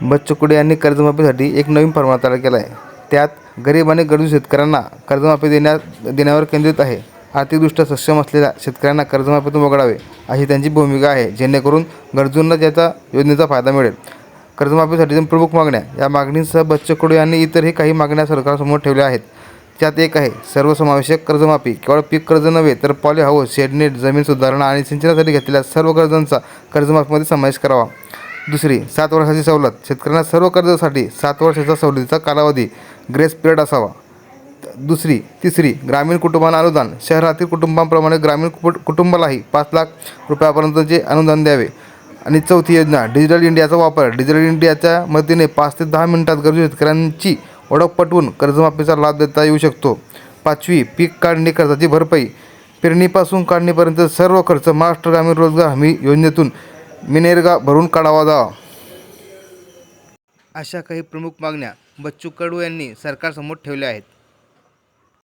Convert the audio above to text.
बच्चू यांनी कर्जमाफीसाठी एक नवीन फॉर्म्युला तयार केला आहे त्यात गरीब आणि गरजू शेतकऱ्यांना कर्जमाफी देण्या देण्यावर केंद्रित आहे. आर्थिकदृष्ट्या सक्षम असलेल्या शेतकऱ्यांना कर्जमाफीतून वगळावे अशी त्यांची भूमिका आहे जेणेकरून गरजूंना त्याचा योजनेचा फायदा मिळेल. कर्जमाफीसाठी प्रमुख मागण्या या मागणींसह बच्चू यांनी इतरही काही मागण्या सरकारसमोर ठेवल्या आहेत. त्यात एक आहे सर्वसमावेशक कर्जमाफी. केवळ पीक कर्ज नव्हे तर पॉली हाऊस शेडनेट जमीन सुधारणा आणि सिंचनासाठी घेतलेल्या सर्व कर्जांचा कर्जमाफीमध्ये समावेश करावा. दुसरी सात वर्षाची सवलत. शेतकऱ्यांना सर्व कर्जासाठी सात वर्षाचा सवलतीचा कालावधी ग्रेस पिरियड असावा. दुसरी तिसरी ग्रामीण कुटुंबांना अनुदान. शहरातील कुटुंबांप्रमाणे ग्रामीण कुटुंब कुटुंबालाही पाच लाख रुपयापर्यंतचे अनुदान द्यावे. आणि चौथी योजना डिजिटल इंडियाचा वापर. डिजिटल इंडियाच्या मदतीने पाच ते दहा मिनिटात गरजू शेतकऱ्यांची ओळख पटवून कर्जमाफीचा लाभ देता येऊ शकतो. पाचवी पीक काढणी खर्चाची भरपाई. पेरणीपासून काढणीपर्यंत सर्व खर्च महाराष्ट्र ग्रामीण रोजगार हमी योजनेतून मिनेरगा भरून काढावा जावा अशा काही प्रमुख मागण्या बच्चू कडू यांनी सरकारसमोर ठेवल्या आहेत.